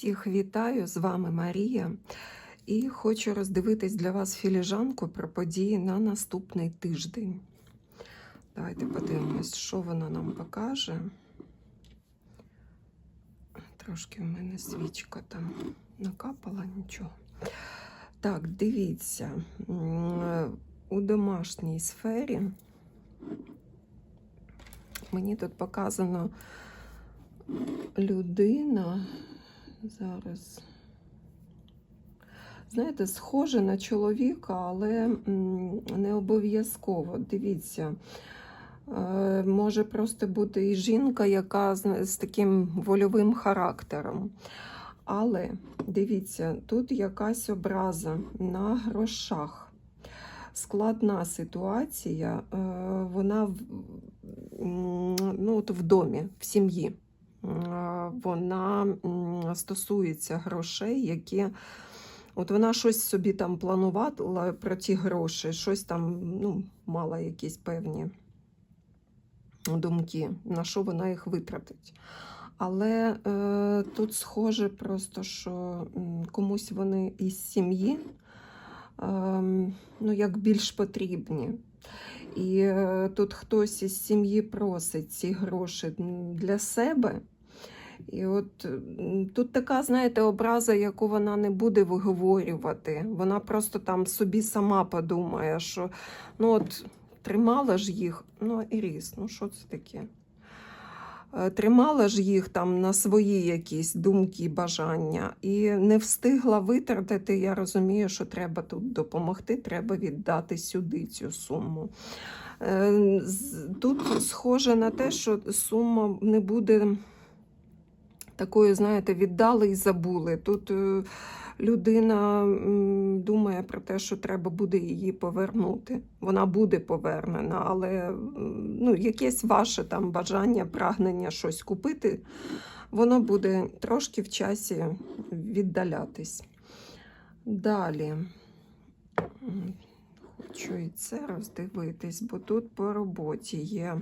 Всіх вітаю, з вами Марія. І хочу роздивитись для вас філіжанку про події на наступний тиждень. Давайте подивимось, що вона нам покаже. Трошки в мене свічка там накапала, нічого. Так, дивіться, у домашній сфері мені тут показано людина зараз. Знаєте, схоже на чоловіка, але не обов'язково. Дивіться, е, може просто бути і жінка, яка з, таким вольовим характером. Але дивіться, тут якась образа на грошах. Складна ситуація, е, вона ну, от в домі, в сім'ї. Е, Вона стосується грошей, які. От вона щось собі там планувала про ті гроші, щось там ну, мала якісь певні думки, на що вона їх витратить. Але е, тут схоже просто, що комусь вони із сім'ї е, ну, як більш потрібні. І е, тут хтось із сім'ї просить ці гроші для себе. І от тут така, знаєте, образа, яку вона не буде виговорювати. Вона просто там собі сама подумає, що ну от тримала ж їх, ну Іріс, ну що це таке? Е, Тримала ж їх там на свої якісь думки, бажання і не встигла витратити. Я розумію, що треба тут допомогти, треба віддати сюди цю суму. Е, Тут схоже на те, що сума не буде такою, знаєте, віддали і забули. Тут е, людина думає про те, що треба буде її повернути. Вона буде повернена, але ну, якесь ваше там бажання, прагнення щось купити, воно буде трошки в часі віддалятись. Далі. Хочу і це роздивитись, бо тут по роботі є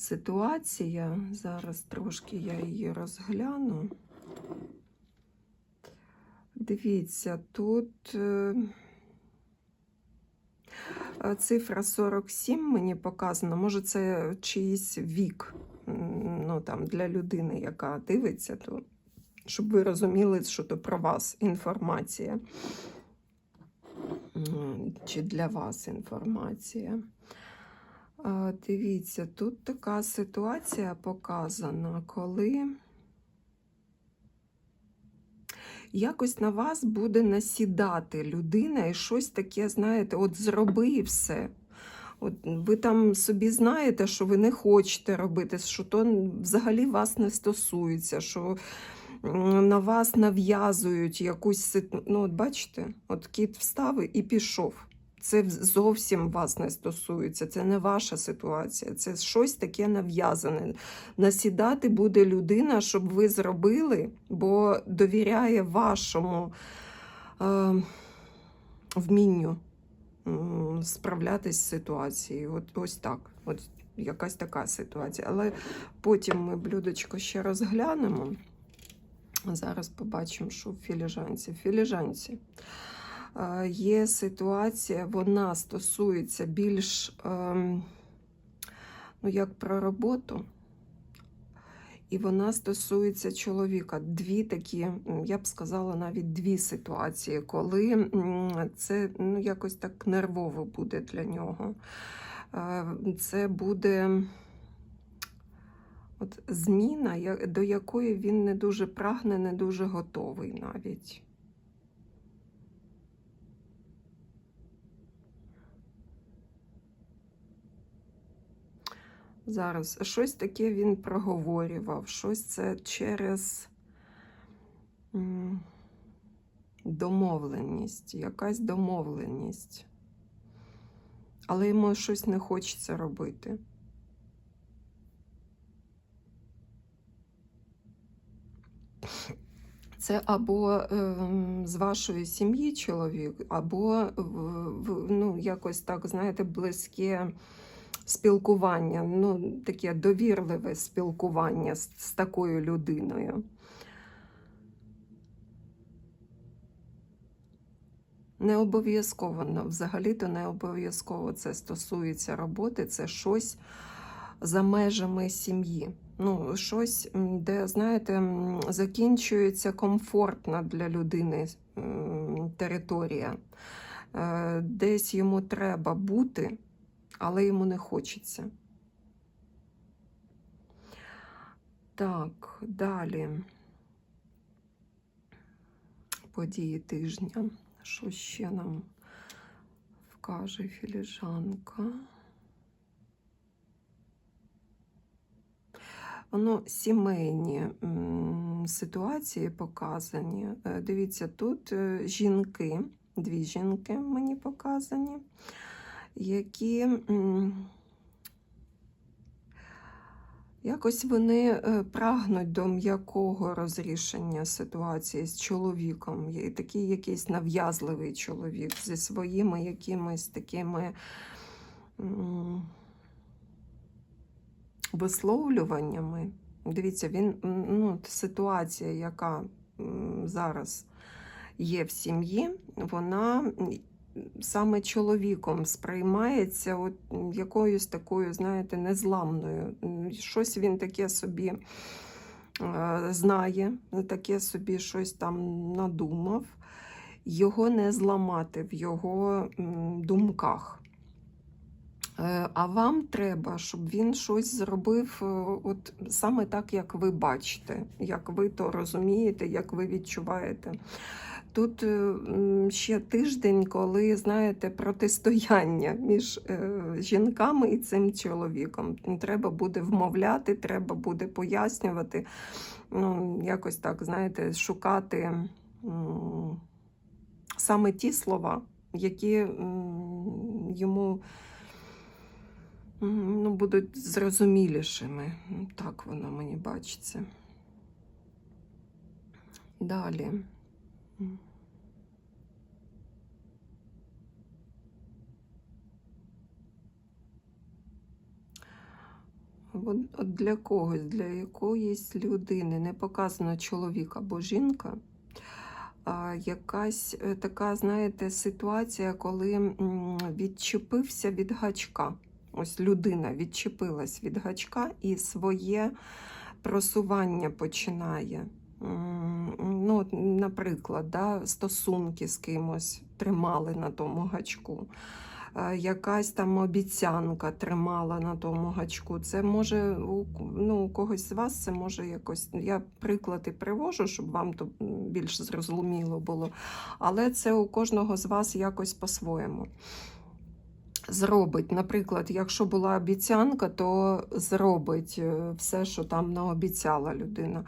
ситуація. Зараз трошки я її розгляну. Dивіться, тут е, е, цифра 47 мені показана. Може, це чийсь вік ну, там, для людини, яка дивиться, то, щоб ви розуміли, що то про вас інформація. Чи для вас інформація. Дивіться, тут така ситуація показана, коли якось на вас буде насідати людина і щось таке, знаєте, от зроби все. От ви там собі знаєте, що ви не хочете робити, що то взагалі вас не стосується, що на вас нав'язують якусь ситу- Ну, от бачите, от кіт встав і пішов. Це зовсім вас не стосується, це не ваша ситуація, це щось таке нав'язане. Насідати буде людина, щоб ви зробили, бо довіряє вашому е, вмінню справлятись з ситуацією. От ось так. От якась така ситуація. Але потім ми блюдечко ще розглянемо. Зараз побачимо, що в філіжанці. Філіжанці є ситуація, вона стосується більш ем, ну, як про роботу. І вона стосується чоловіка. Дві такі, я б сказала, навіть дві ситуації, коли це ну, якось так нервово буде для нього. Е, Це буде от зміна, до якої він не дуже прагне, не дуже готовий навіть. Зараз щось таке він проговорював, щось це через домовленість, якась домовленість. Але йому щось не хочеться робити. Це або ем, з вашої сім'ї чоловік, або в- ну, якось так, знаєте, близьке спілкування, ну, таке довірливе спілкування з, з такою людиною. Не обов'язково, ну, взагалі-то не обов'язково це стосується роботи, це щось за межами сім'ї. Ну, щось, де, знаєте, закінчується комфортна для людини територія, е, десь йому треба бути але йому не хочеться. Так, далі. Події тижня. Що ще нам вкаже філіжанка? Воно сімейні ситуації показані. Е, Дивіться, тут е, жінки, дві жінки мені показані, які якось вони е, прагнуть до м'якого розрішення ситуації з чоловіком. Є такий якийсь нав'язливий чоловік зі своїми якимись такими. висловлюваннями. Дивіться, він ну, ситуація, яка зараз є в сім'ї, вона саме чоловіком сприймається от якоюсь такою, знаєте, незламною. Щось він таке собі е, знає, таке собі щось там надумав. Його не зламати в його думках. Е, А вам треба, щоб він щось зробив е, от саме так, як ви бачите, як ви то розумієте, як ви відчуваєте. Тут е, ще тиждень, коли, знаєте, протистояння між е, жінками і цим чоловіком. Треба буде вмовляти, треба буде пояснювати, ну, якось так, знаєте, шукати саме ті слова, які йому ну, будуть зрозумілішими. Так воно мені бачиться. Далі. От для когось, для якоїсь людини не показано чоловік або жінка. Якась е, така, знаєте, ситуація, коли відчепився від гачка. Ось людина відчепилась від гачка і своє просування починає. Ну, наприклад, да, стосунки з кимось тримали на тому гачку. Е, Якась там обіцянка тримала на тому гачку. Це може у, ну, когось з вас це може якось. Я приклади привожу, щоб вам то більш зрозуміло було. Але це у кожного з вас якось по-своєму зробить. Наприклад, якщо була обіцянка, то зробить е, все, що там наобіцяла людина.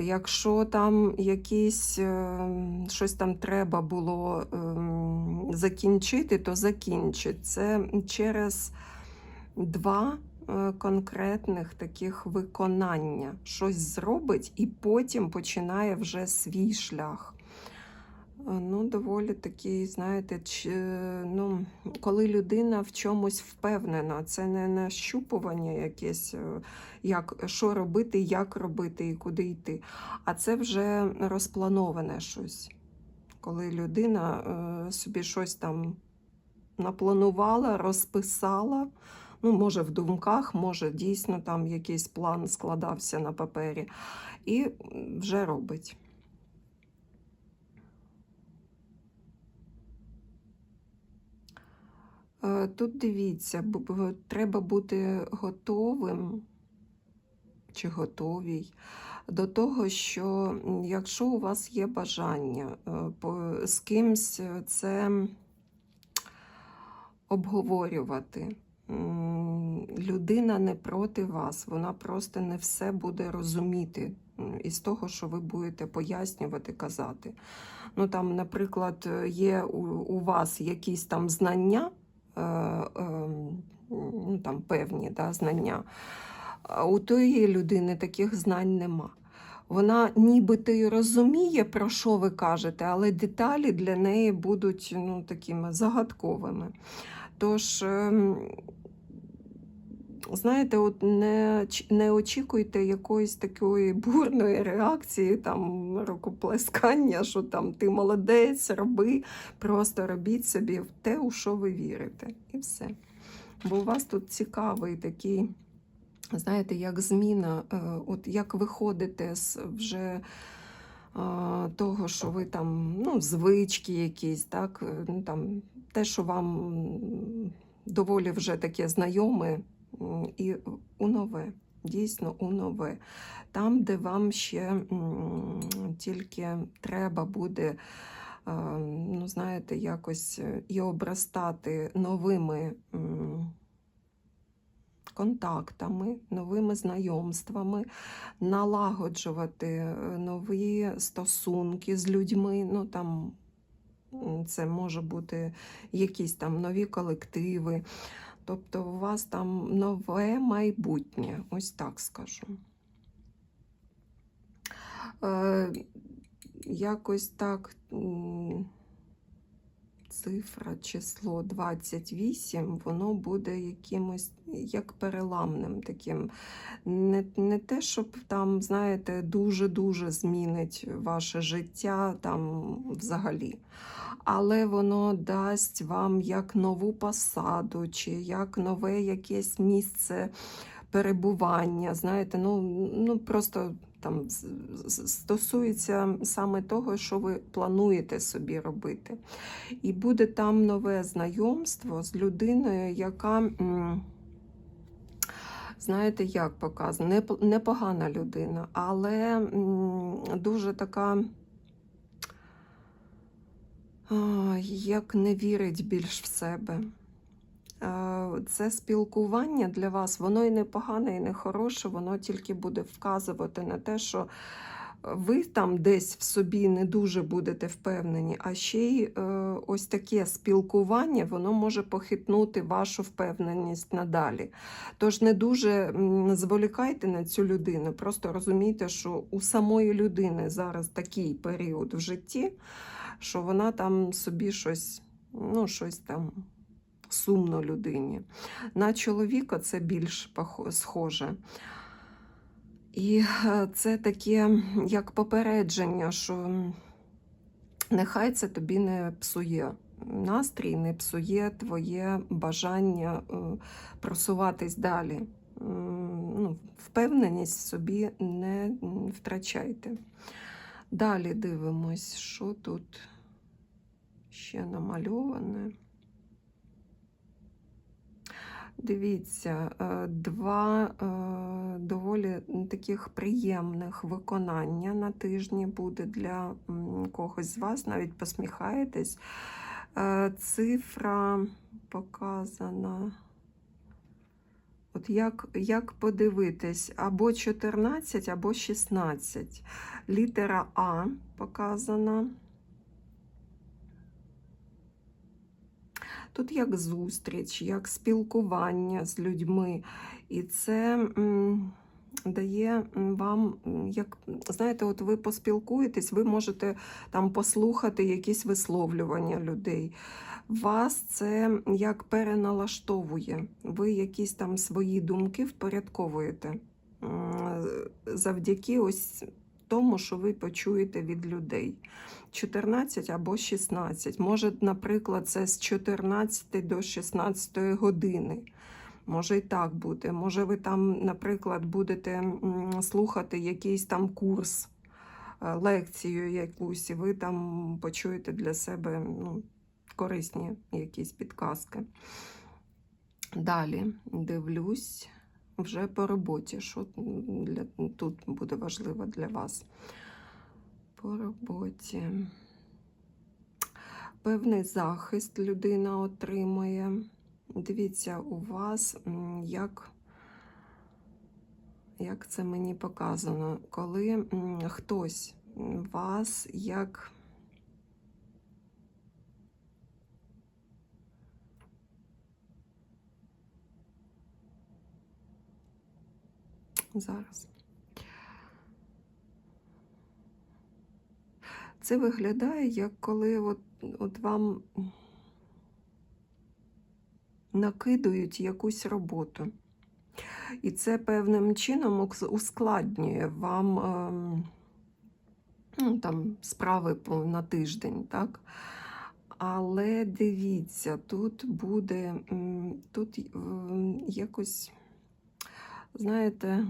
Якщо там якісь е, щось там треба було ем, закінчити, то закінчить. Це через два е, конкретних таких виконання. Щось зробить і потім починає вже свій шлях. Е, Ну, доволі такий, знаєте, ч- ну, коли людина в чомусь впевнена, це не нащупування якесь, е, як, що робити, як робити і куди йти. А це вже розплановане щось. Коли людина е, собі щось там напланувала, розписала, ну, може, в думках, може, дійсно там якийсь план складався на папері, і вже робить. Тут дивіться, треба бути готовим чи готовій до того, що якщо у вас є бажання е, з кимсь е, це обговорювати, людина не проти вас, вона просто не все буде розуміти із того, що ви будете пояснювати, казати. Ну, там, наприклад, є у, вас якісь там знання, е, е, ну, там певні да, знання. У тої людини таких знань нема. Вона нібито й розуміє, про що ви кажете, але деталі для неї будуть ну, такими загадковими. Тож ем, знаєте, от не, не очікуйте якоїсь такої бурної реакції, там рукоплескання, що там ти молодець, роби, просто робіть собі в те, у що ви вірите. І все. Бо у вас тут цікавий такий, знаєте, як зміна, е, от як виходите з вже того, що ви там, ну, звички якісь, так, е, ну, там, те, що вам доволі вже таке знайоме, і у нове, дійсно у нове. Там, де вам ще тільки треба буде, ну, знаєте, якось е, і обростати новими. Контактами, новими знайомствами, налагоджувати е, нові стосунки з людьми. Ну там це може бути якісь там нові колективи. Тобто у вас там нове майбутнє, ось так скажу. Е, якось так цифра, число 28, воно буде якимось як переламним таким. Не, не те, щоб там, знаєте, дуже-дуже змінить ваше життя там взагалі. Але воно дасть вам як нову посаду, чи як нове якесь місце перебування. Знаєте, ну, ну просто там стосується саме того, що ви плануєте собі робити. І буде там нове знайомство з людиною, яка. Знаєте, як показано, Неп- непогана людина, але дуже така, як не вірить більш в себе. Е, Це спілкування для вас, воно і не погане, і не хороше, воно тільки буде вказувати на те, що ви там десь в собі не дуже будете впевнені, а ще й е, ось таке спілкування, воно може похитнути вашу впевненість надалі. Тож не дуже зволікайте на цю людину, просто розумійте, що у самої людини зараз такий період в житті, що вона там собі щось, ну, щось там сумно людині. На чоловіка це більш схоже. І е, це таке як попередження, що нехай це тобі не псує настрій, не псує твоє бажання е, просуватись далі. Ну, впевненість в собі не втрачайте. Далі дивимось, що тут ще намальоване. Дивіться, е, два е, доволі таких приємних виконання на тижні буде для когось з вас, навіть посміхаєтесь. Е, Цифра показана. От як, як подивитись, або 14, або 16. Літера А показана. Тут як зустріч, як спілкування з людьми. І це дає вам, як знаєте, от ви поспілкуєтесь, ви можете там послухати якісь висловлювання людей. Вас це як переналаштовує. Ви якісь там свої думки впорядковуєте завдяки ось тому, що ви почуєте від людей. 14 або 16. Може, наприклад, це з 14 до 16 години. Може і так бути. Може, ви там, наприклад, будете слухати якийсь там курс, е, лекцію якусь, і ви там почуєте для себе ну, корисні якісь підказки. Далі дивлюсь вже по роботі, що для, тут буде важливо для вас. По роботі. Певний захист людина отримує. Дивіться, у вас як, як це мені показано, коли хтось вас як. Зараз. Це виглядає, як коли от, от вам накидують якусь роботу. І це певним чином ускладнює вам ем, ну, там, справи на тиждень, так? Але дивіться, тут буде тут якось, знаєте,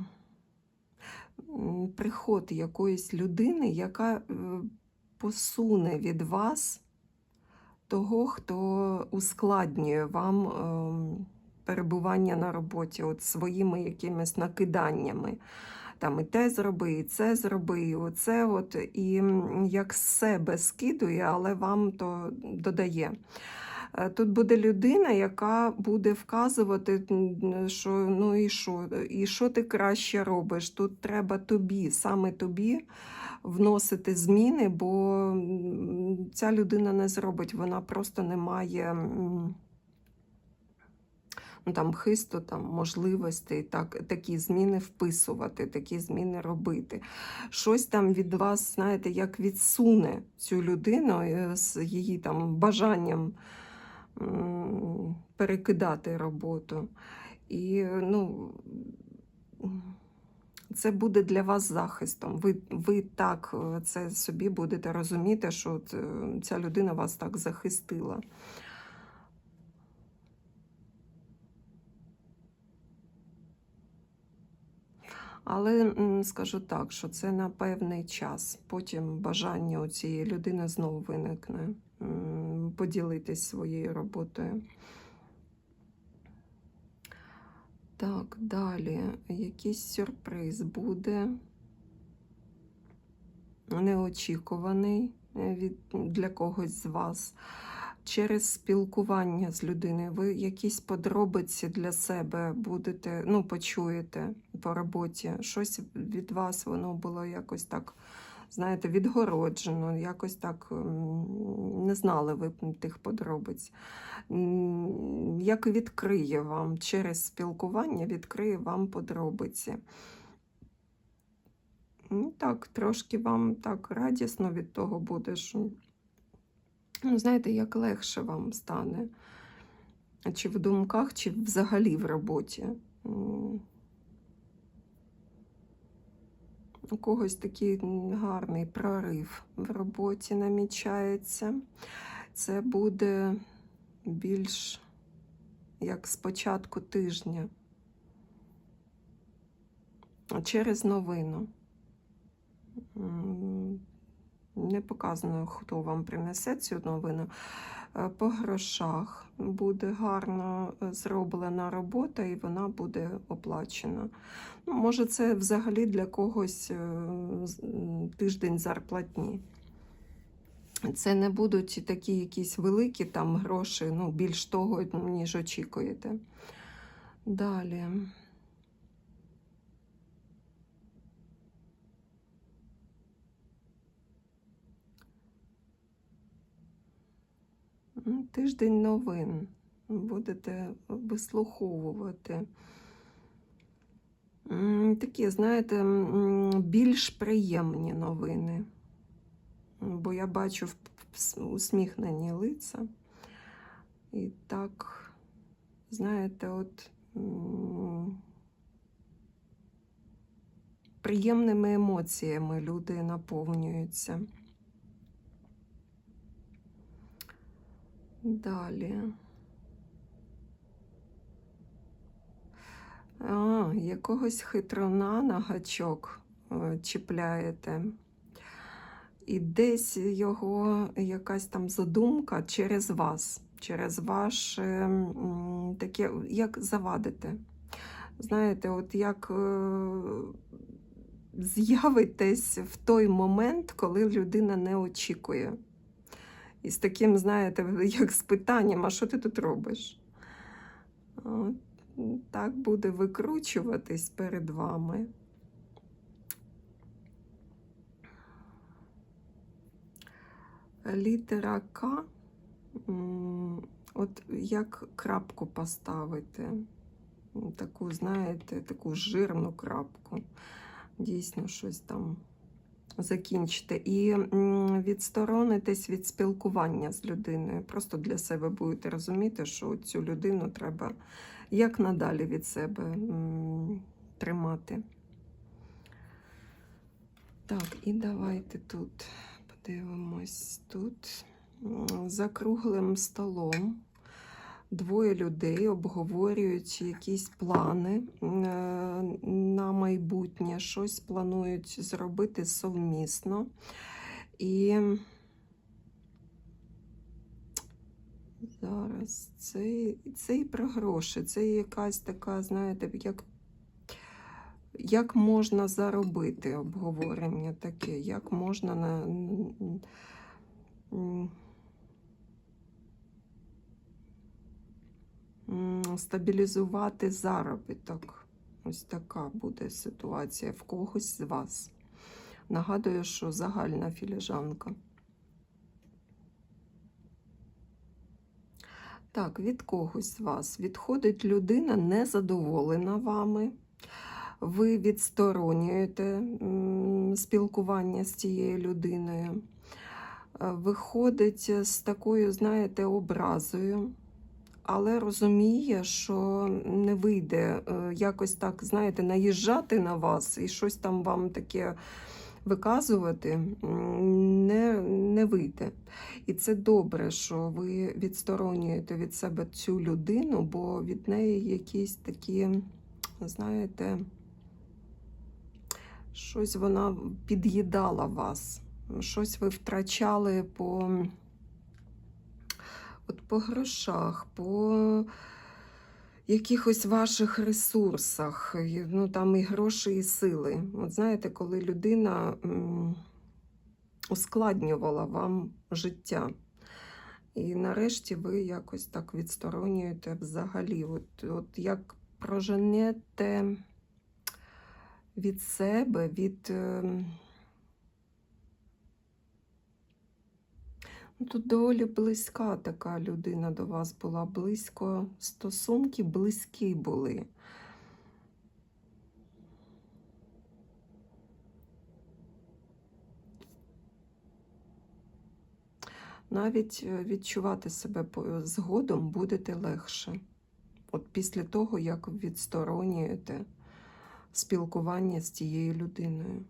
приход якоїсь людини, яка е, посуне від вас того, хто ускладнює вам ем, перебування на роботі, от своїми якимись накиданнями. Там і те зроби, і це зроби, і оце от, і як себе скидує, але вам то додає. Е, Тут буде людина, яка буде вказувати, що ну і що, і що ти краще робиш. Тут треба тобі, саме тобі вносити зміни, бо ця людина не зробить, вона просто не має ну, там, хисту, там, можливостей так, такі зміни вписувати, такі зміни робити. Щось там від вас, знаєте, як відсуне цю людину е, з її там бажанням перекидати роботу. І ну, це буде для вас захистом. Ви, ви так е, це собі будете розуміти, що е, ця людина вас так захистила. Але скажу так, що це на певний час. Потім бажання у цієї людини знову виникне поділитись своєю роботою. Так, далі. Якийсь сюрприз буде неочікуваний е, від, для когось з вас. Через спілкування з людиною ви якісь подробиці для себе будете, ну, почуєте по роботі. Щось від вас воно було якось так, знаєте, відгороджено, якось так не знали ви тих подробиць. Як відкриє вам через спілкування, відкриє вам подробиці. Ну, так, трошки вам так радісно від того буде, що ну, знаєте, як легше вам стане. Чи в думках, чи взагалі в роботі. У когось такий гарний прорив в роботі намічається. Це буде більш як з початку тижня. Через новину. Не показано, хто вам принесе цю новину. Е, По грошах буде гарно е, зроблена робота, і вона буде оплачена. Ну, може, це взагалі для когось е, тиждень зарплатні. Це не будуть такі якісь великі там гроші, ну, більш того, ніж очікуєте. Далі. Тиждень новин. Будете вислуховувати. Такі, знаєте, більш приємні новини. Бо я бачу усміхнені лиця. І так, знаєте, от приємними емоціями люди наповнюються. Далі. А, якогось хитруна на гачок е, чіпляєте. І десь його якась там задумка через вас, через ваше таке, як завадити. Знаєте, от як е, з'явитесь в той момент, коли людина не очікує. І з таким, знаєте, як з питанням, а що ти тут робиш? От, так буде викручуватись перед вами. Літера К, от як крапку поставити, таку, знаєте, таку жирну крапку. Дійсно, щось там закінчите. І відсторонитесь від спілкування з людиною. Просто для себе будете розуміти, що цю людину треба як надалі від себе тримати. Так, і давайте тут подивимось тут. За круглим столом двоє людей обговорюють якісь плани е, на майбутнє, щось планують зробити совмісно. І зараз це, це і про гроші, це якась така, знаєте, як як можна заробити обговорення таке, як можна на, стабілізувати заробіток. Ось така буде ситуація в когось з вас. Нагадую, що загальна філіжанка. Так, від когось з вас відходить людина незадоволена вами ви відсторонюєте спілкування з цією людиною, Е, виходить з такою, знаєте, образою, але розуміє, що не вийде е, якось так, знаєте, наїжджати на вас і щось там вам таке виказувати не, не вийде. І це добре, що ви відсторонюєте від себе цю людину, бо від неї якісь такі, знаєте, щось вона під'їдала вас, щось ви втрачали по, от по грошах, по якихось ваших ресурсах, ну там і гроші, і сили. От знаєте, коли людина ускладнювала вам життя. І нарешті ви якось так відсторонюєте взагалі. От, от як проженете від себе, від. ем, Ну, Тут доволі близька така людина до вас була, близько, стосунки близькі були. Навіть е, відчувати себе згодом будете легше. От після того, як відсторонюєте спілкування з тією людиною.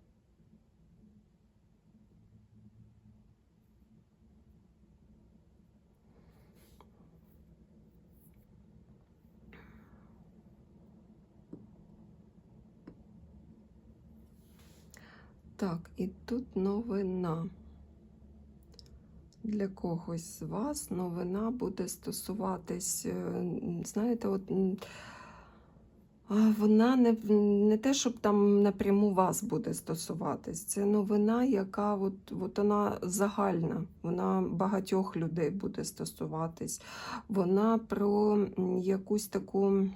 Так, і тут новина. Для когось з вас новина буде стосуватись, е, знаєте, от вона не, не те, щоб там напряму вас буде стосуватись. Це новина, яка от, от вона загальна, вона багатьох людей буде стосуватись. Вона про якусь таку.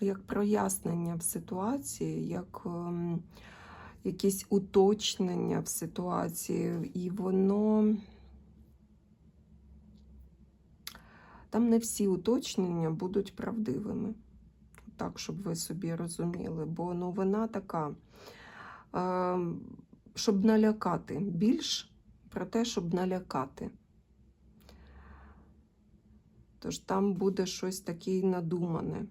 Як прояснення в ситуації, як ем, якісь уточнення в ситуації, і воно там не всі уточнення будуть правдивими. Так, щоб ви собі розуміли, бо новина така, ем, щоб налякати, більш про те, щоб налякати. Тож там буде щось таке надумане.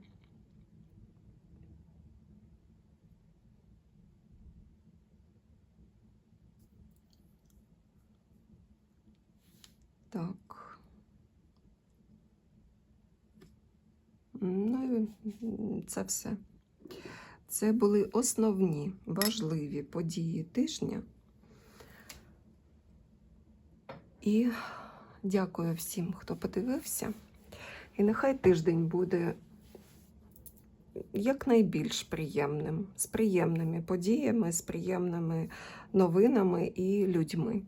Так. Ну, і це все. Це були основні важливі події тижня. І дякую всім, хто подивився. І нехай тиждень буде якнайбільш приємним, з приємними подіями, з приємними новинами і людьми.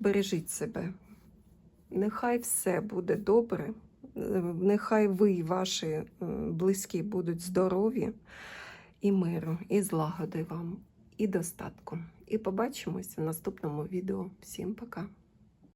Бережіть себе. Нехай все буде добре, е, нехай ви і ваші е, близькі будуть здорові і миру, і злагоди вам, і достатку. І побачимось в наступному відео. Всім пока!